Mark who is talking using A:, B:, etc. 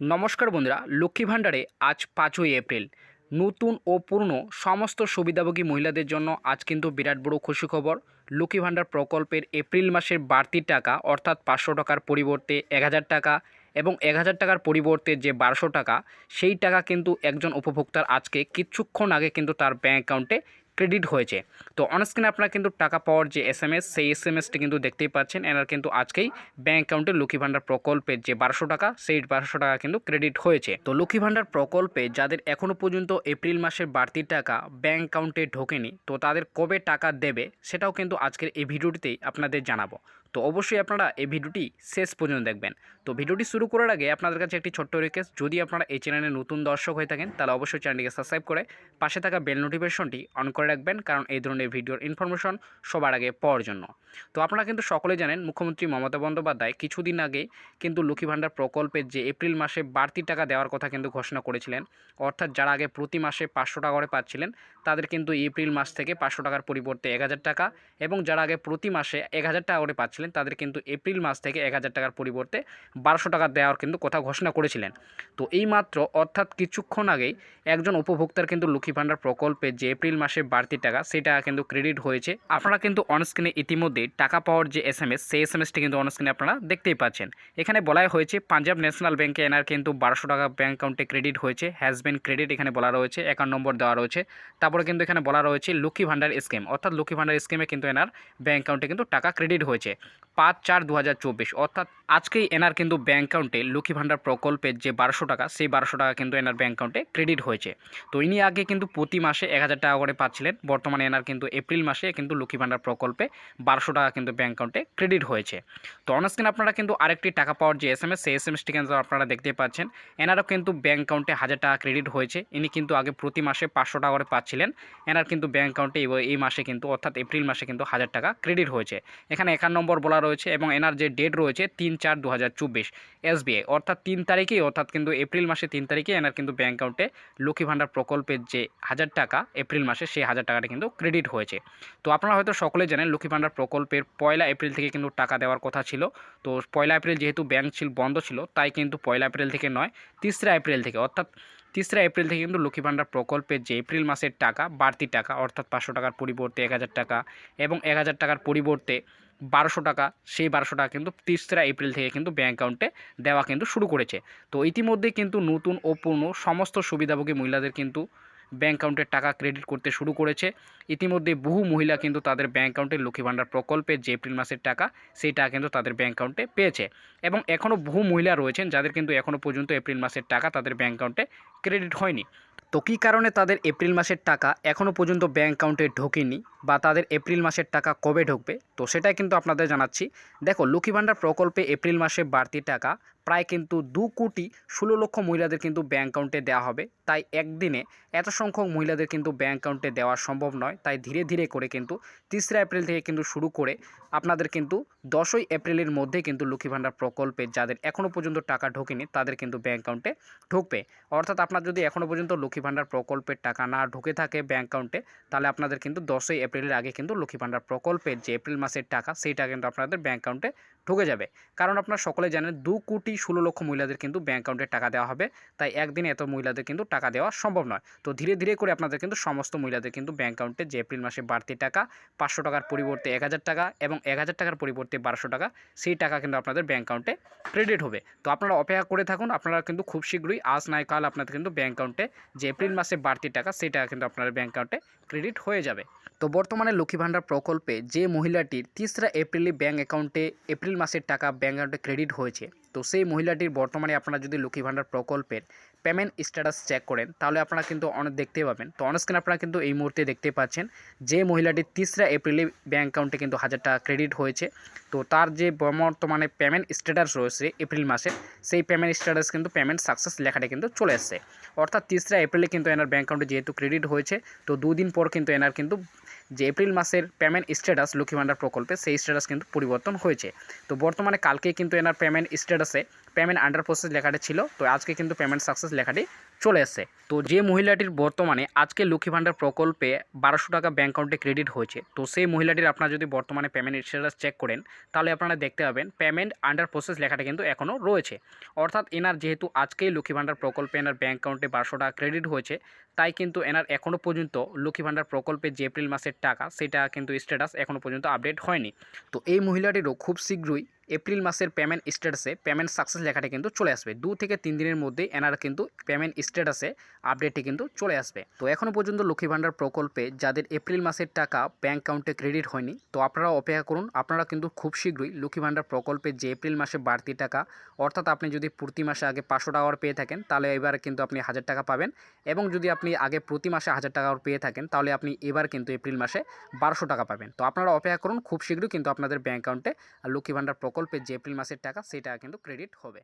A: নমস্কার বন্ধুরা, লক্ষ্মী ভাণ্ডারে আজ পাঁচই এপ্রিল। নতুন ও পুরনো সমস্ত সুবিধাভোগী মহিলাদের জন্য আজ কিন্তু বিরাট বড় খুশি খবর। লক্ষ্মী ভাণ্ডার প্রকল্পের এপ্রিল মাসের বাড়তি টাকা, অর্থাৎ পাঁচশো টাকার পরিবর্তে এক হাজার টাকা এবং এক হাজার টাকার পরিবর্তে যে বারোশো টাকা, সেই টাকা কিন্তু একজন উপভোক্তার আজকে কিছুক্ষণ আগে কিন্তু তার ব্যাঙ্ক অ্যাকাউন্টে ক্রেডিট হয়েছে। তো অনস্ক্রিনে আপনারা কিন্তু টাকা পাওয়ার যে এস এম এস সেই এস এম এসটি কিন্তু দেখতেই পাচ্ছেন। এনার কিন্তু আজকেই ব্যাঙ্ক অ্যাকাউন্টে লক্ষ্মী ভাণ্ডার প্রকল্পের যে বারোশো টাকা, সেই বারোশো টাকা কিন্তু ক্রেডিট হয়েছে। তো লক্ষ্মী ভাণ্ডার প্রকল্পে যাদের এখনও পর্যন্ত এপ্রিল মাসের বাড়তি টাকা ব্যাঙ্ক অ্যাকাউন্টে ঢোকেনি, তো তাদের কবে টাকা দেবে, সেটাও কিন্তু আজকের এই ভিডিওটিতেই আপনাদের জানাব। তো অবশ্যই আপনারা এই ভিডিওটি শেষ পর্যন্ত দেখবেন। তো ভিডিওটি শুরু করার আগে আপনাদের কাছে একটি ছোট্ট রিকোয়েস্ট যদি আপনারা এই চ্যানেলে নতুন দর্শক হয়ে থাকেন, তাহলে অবশ্যই চ্যানেলটিকে সাবস্ক্রাইব করে পাশে থাকা বেল নোটিফিকেশনটি অন করে রাখবেন, কারণ এই ধরনের ভিডিওর ইনফরমেশন সবার আগে পাওয়ার জন্য। তো আপনারা কিন্তু সকলে জানেন, মুখ্যমন্ত্রী মমতা বন্দ্যোপাধ্যায় কিছুদিন আগে কিন্তু লক্ষ্মী ভাণ্ডার প্রকল্পের যে এপ্রিল মাসে বাড়তি টাকা দেওয়ার কথা কিন্তু ঘোষণা করেছিলেন। অর্থাৎ যারা আগে প্রতি মাসে পাঁচশো টাকা করে পাচ্ছিলেন, তাদের কিন্তু এপ্রিল মাস থেকে পাঁচশো টাকার পরিবর্তে এক হাজার টাকা এবং যারা আগে প্রতি মাসে এক হাজার টাকা করে পাচ্ছিলেন, তাদের কিন্তু এপ্রিল মাস থেকে এক হাজার টাকার পরিবর্তে বারোশো টাকা দেওয়ার কিন্তু কথা ঘোষণা করেছিলেন। তো এই মাত্র অর্থাৎ কিছুক্ষণ আগেই একজন উপভোক্তার কিন্তু লক্ষ্মী ভাণ্ডার প্রকল্পে যে এপ্রিল মাসে বাড়তি টাকা সেই টাকা কিন্তু ক্রেডিট হয়েছে। আপনারা কিন্তু অনস্ক্রিনে ইতিমধ্যে টাকা পাওয়ার যে এস এম এস সেই এস এম এসটি কিন্তু অনস্ক্রিনে আপনারা দেখতেই পাচ্ছেন। এখানে বলাই হয়েছে, পাঞ্জাব ন্যাশনাল ব্যাঙ্কে এনার কিন্তু বারোশো টাকা ব্যাঙ্ক অ্যাকাউন্টে ক্রেডিট হয়েছে। হ্যাজ বিন ক্রেডিট এখানে বলা রয়েছে অ্যাকাউন্ট নম্বর দেওয়া রয়েছে। তারপরে কিন্তু এখানে বলা রয়েছে, লক্ষ্মী ভাণ্ডার স্কিম অর্থাৎ লক্ষ্মী ভাণ্ডার স্কিমে কিন্তু এনার ব্যাঙ্ক অ্যাকাউন্টে কিন্তু টাকা ক্রেডিট হয়েছে। পাঁচ চার দু অর্থাৎ আজকেই এনার কিন্তু ব্যাঙ্ক অ্যাকাউন্টে লক্ষ্মী ভাণ্ডার প্রকল্পের যে বারোশো টাকা, সেই বারোশো টাকা কিন্তু এনার ব্যাঙ্ক অ্যাকাউন্টে ক্রেডিট হয়েছে। তো ইনি আগে কিন্তু প্রতি মাসে এক হাজার টাকা করে পাচ্ছিলেন, বর্তমানে এনার কিন্তু এপ্রিল মাসে কিন্তু লক্ষ্মী ভাণ্ডার প্রকল্পে বারোশো টাকা কিন্তু ব্যাঙ্ক অ্যাকাউন্টে ক্রেডিট হয়েছে। তো অনস্ক্রিন আপনারা কিন্তু আরেকটি টাকা পাওয়ার যে এস এম এস সেই এস এম এসটি কিন্তু আপনারা দেখতে পাচ্ছেন। এনারও কিন্তু ব্যাঙ্ক অ্যাকাউন্টে হাজার টাকা ক্রেডিট হয়েছে। ইনি কিন্তু আগে প্রতি মাসে পাঁচশো টাকা করে পাচ্ছিলেন। এনার কিন্তু ব্যাঙ্ক অ্যাকাউন্টে এই মাসে কিন্তু, অর্থাৎ এপ্রিল মাসে কিন্তু হাজার টাকা ক্রেডিট হয়েছে। এখানে একান্ন নম্বর বলা রয়েছে এবং এনার যে ডেট রয়েছে তিন চার দু হাজার চব্বিশ এসবিআই অর্থাৎ তিন তারিখেই, অর্থাৎ কিন্তু এপ্রিল মাসে তিন তারিখে এনার কিন্তু ব্যাঙ্ক অ্যাকাউন্টে লক্ষ্মী ভাণ্ডার প্রকল্পের যে হাজার টাকা, এপ্রিল মাসে সেই হাজার টাকাটা কিন্তু ক্রেডিট হয়েছে। তো আপনারা হয়তো সকলে জানেন, লক্ষ্মী ভাণ্ডার প্রকল্পের পয়লা এপ্রিল থেকে কিন্তু টাকা দেওয়ার কথা ছিল। তো পয়লা এপ্রিল যেহেতু ব্যাঙ্ক ছিল বন্ধ ছিল, তাই কিন্তু পয়লা এপ্রিল থেকে নয়, তিসরা এপ্রিল থেকে, অর্থাৎ তিসরা এপ্রিল থেকে কিন্তু লক্ষ্মী ভাণ্ডার প্রকল্পের যে এপ্রিল মাসের টাকা, বাড়তি টাকা, অর্থাৎ পাঁচশো টাকার পরিবর্তে এক হাজার টাকা এবং এক হাজার টাকার পরিবর্তে বারোশো টাকা, সেই বারোশো টাকা কিন্তু তিসরা এপ্রিল থেকে কিন্তু ব্যাঙ্ক অ্যাকাউন্টে দেওয়া কিন্তু শুরু করেছে। তো ইতিমধ্যে কিন্তু নতুন ও পূর্ণ সমস্ত সুবিধাভোগী মহিলাদের কিন্তু ব্যাঙ্ক অ্যাকাউন্টের টাকা ক্রেডিট করতে শুরু করেছে। ইতিমধ্যে বহু মহিলা কিন্তু তাদের ব্যাঙ্ক অ্যাকাউন্টে লক্ষ্মী ভাণ্ডার প্রকল্পে যে এপ্রিল মাসের টাকা, সেই টাকা কিন্তু তাদের ব্যাঙ্ক অ্যাকাউন্টে পেয়েছে। এবং এখনও বহু মহিলা রয়েছেন যাদের কিন্তু এখনও পর্যন্ত এপ্রিল মাসের টাকা তাদের ব্যাঙ্ক অ্যাকাউন্টে ক্রেডিট হয়নি। তো কী কারণে তাদের এপ্রিল মাসের টাকা এখনও পর্যন্ত ব্যাঙ্ক অ্যাকাউন্টে ঢোকেনি বা তাদের এপ্রিল মাসের টাকা কবে ঢুকবে? তো সেটাই কিন্তু আপনাদের জানাচ্ছি। দেখো, লক্ষ্মী ভাণ্ডার প্রকল্পে এপ্রিল মাসে বাড়তি টাকা প্রায় কিন্তু দু কোটি ষোলো লক্ষ মহিলাদের কিন্তু ব্যাঙ্ক অ্যাকাউন্টে দেওয়া হবে। তাই একদিনে এত সংখ্যক মহিলাদের কিন্তু ব্যাঙ্ক অ্যাকাউন্টে দেওয়া সম্ভব নয়। তাই ধীরে ধীরে করে কিন্তু তিসরা এপ্রিল থেকে কিন্তু শুরু করে আপনাদের কিন্তু দশই এপ্রিলের মধ্যে কিন্তু লক্ষ্মী ভাণ্ডার প্রকল্পে যাদের এখনও পর্যন্ত টাকা ঢোকেনি, তাদের কিন্তু ব্যাঙ্ক অ্যাকাউন্টে ঢুকবে। অর্থাৎ আপনার যদি এখনও পর্যন্ত লক্ষ্মী ভাণ্ডার প্রকল্পের টাকা না ঢুকে থাকে ব্যাঙ্ক অ্যাকাউন্টে তাহলে আপনাদের কিন্তু দশই এপ্রিলের আগে কিন্তু লক্ষ্মী ভাণ্ডার প্রকল্পের যে এপ্রিল মাসের টাকা, সেইটা কিন্তু আপনাদের ব্যাঙ্ক অ্যাকাউন্টে ঢুকে যাবে। কারণ আপনারা সকলে জানেন, দু কোটি ষোলো লক্ষ মহিলাদের কিন্তু ব্যাঙ্ক অ্যাকাউন্টে টাকা দেওয়া হবে। তাই একদিনে এত মহিলাদের কিন্তু টাকা দেওয়া সম্ভব নয়। তো ধীরে ধীরে করে আপনাদের কিন্তু সমস্ত মহিলাদের কিন্তু ব্যাঙ্ক অ্যাকাউন্টে যে এপ্রিল মাসে বাড়তি টাকা, পাঁচশো টাকার পরিবর্তে এক হাজার টাকা এবং এক হাজার টাকার পরিবর্তে বারোশো টাকা, সেই টাকা কিন্তু আপনাদের ব্যাঙ্ক অ্যাকাউন্টে ক্রেডিট হবে। তো আপনারা অপেক্ষা করে থাকুন, আপনারা কিন্তু খুব শীঘ্রই, আজ নয় কাল আপনাদের কিন্তু ব্যাঙ্ক অ্যাকাউন্টে যে এপ্রিল মাসে বাড়তি টাকা, সেই টাকা কিন্তু আপনাদের ব্যাঙ্ক অ্যাকাউন্টে ক্রেডিট হয়ে যাবে। তো বর্তমানে লক্ষ্মী ভাণ্ডার প্রকল্পে যে মহিলাটির তিসরা এপ্রিলে ব্যাঙ্ক অ্যাকাউন্টে এপ্রিল মাসের টাকা ব্যাঙ্ক অ্যাকাউন্টে ক্রেডিট হয়েছে, তো সেই মহিলাটির বর্তমানে আপনারা যদি লক্ষ্মী ভাণ্ডার প্রকল্পের পেমেন্ট স্ট্যাটাস চেক করেন, তাহলে আপনারা কিন্তু অনেক দেখতে পাবেন। তো অনস্ক্রিন আপনারা কিন্তু এই মুহূর্তে দেখতে পাচ্ছেন যে মহিলাটির তিসরা এপ্রিলে ব্যাঙ্ক অ্যাকাউন্টে কিন্তু হাজার টাকা ক্রেডিট হয়েছে। তো তার যে বর্তমানে পেমেন্ট স্ট্যাটাস রয়েছে এপ্রিল মাসে, সেই পেমেন্ট স্ট্যাটাস কিন্তু পেমেন্ট সাকসেস লেখাটা কিন্তু চলে এসছে। অর্থাৎ তিসরা এপ্রিলে কিন্তু এনার ব্যাঙ্ক অ্যাকাউন্টে যেহেতু ক্রেডিট হয়েছে, তো দুদিন পর কিন্তু এনার কিন্তু যে এপ্রিল মাসের পেমেন্ট স্ট্যাটাস লক্ষ্মী ভাণ্ডার প্রকল্পে, সেই স্ট্যাটাস কিন্তু পরিবর্তন হয়েছে। তো বর্তমানে কালকে কিন্তু এনার পেমেন্ট স্ট্যাটাসে পেমেন্ট আন্ডার প্রসেস লেখাটি ছিল, তো আজকে কিন্তু পেমেন্ট সাকসেস লেখাটি চলে এসেছে। তো যে মহিলাটির বর্তমানে আজকে লক্ষ্মী ভাণ্ডার প্রকল্পে বারোশো টাকা ব্যাঙ্ক অ্যাকাউন্টে ক্রেডিট হয়েছে, তো সেই মহিলাটির আপনারা যদি বর্তমানে পেমেন্ট স্ট্যাটাস চেক করেন, তাহলে আপনারা দেখতে পাবেন পেমেন্ট আন্ডার প্রসেস লেখাটা কিন্তু এখনও রয়েছে। অর্থাৎ এনার যেহেতু আজকেই লক্ষ্মী ভাণ্ডার প্রকল্পে এনার ব্যাঙ্ক অ্যাকাউন্টে বারোশো টাকা ক্রেডিট হয়েছে, তাই কিন্তু এনার এখনও পর্যন্ত লক্ষ্মী ভাণ্ডার প্রকল্পে যে এপ্রিল মাসের টাকা সেটা কিন্তু স্ট্যাটাস এখনও পর্যন্ত আপডেট হয়নি। তো এই মহিলাটিরও খুব শীঘ্রই এপ্রিল মাসের পেমেন্ট স্ট্যাটাসে পেমেন্ট সাকসেস লেখাটি কিন্তু চলে আসবে। দু থেকে তিন দিনের মধ্যে এনার কিন্তু পেমেন্ট স্ট্যাটাসে আপডেটটি কিন্তু চলে আসবে। তো এখনও পর্যন্ত লক্ষ্মী ভাণ্ডার প্রকল্পে যাদের এপ্রিল মাসের টাকা ব্যাঙ্ক অ্যাকাউন্টে ক্রেডিট হয়নি, তো আপনারা অপেক্ষা করুন, আপনারা কিন্তু খুব শীঘ্রই লক্ষ্মী ভাণ্ডার প্রকল্পে যে এপ্রিল মাসে বাড়তি টাকা, অর্থাৎ আপনি যদি প্রতি মাসে আগে পাঁচশো টাকা করে পেয়ে থাকেন, তাহলে এবার কিন্তু আপনি হাজার টাকা পাবেন এবং যদি আপনি আগে প্রতি মাসে হাজার টাকা করে পেয়ে থাকেন, তাহলে আপনি এবার কিন্তু এপ্রিল মাসে বারোশো টাকা পাবেন। তো আপনারা অপেক্ষা করুন, খুব শীঘ্রই কিন্তু আপনাদের ব্যাঙ্ক অ্যাকাউন্টে লক্ষ্মী ভাণ্ডার প্রকল্পে যে এপ্রিল মাসের টাকা সেটা কিন্তু ক্রেডিট হবে।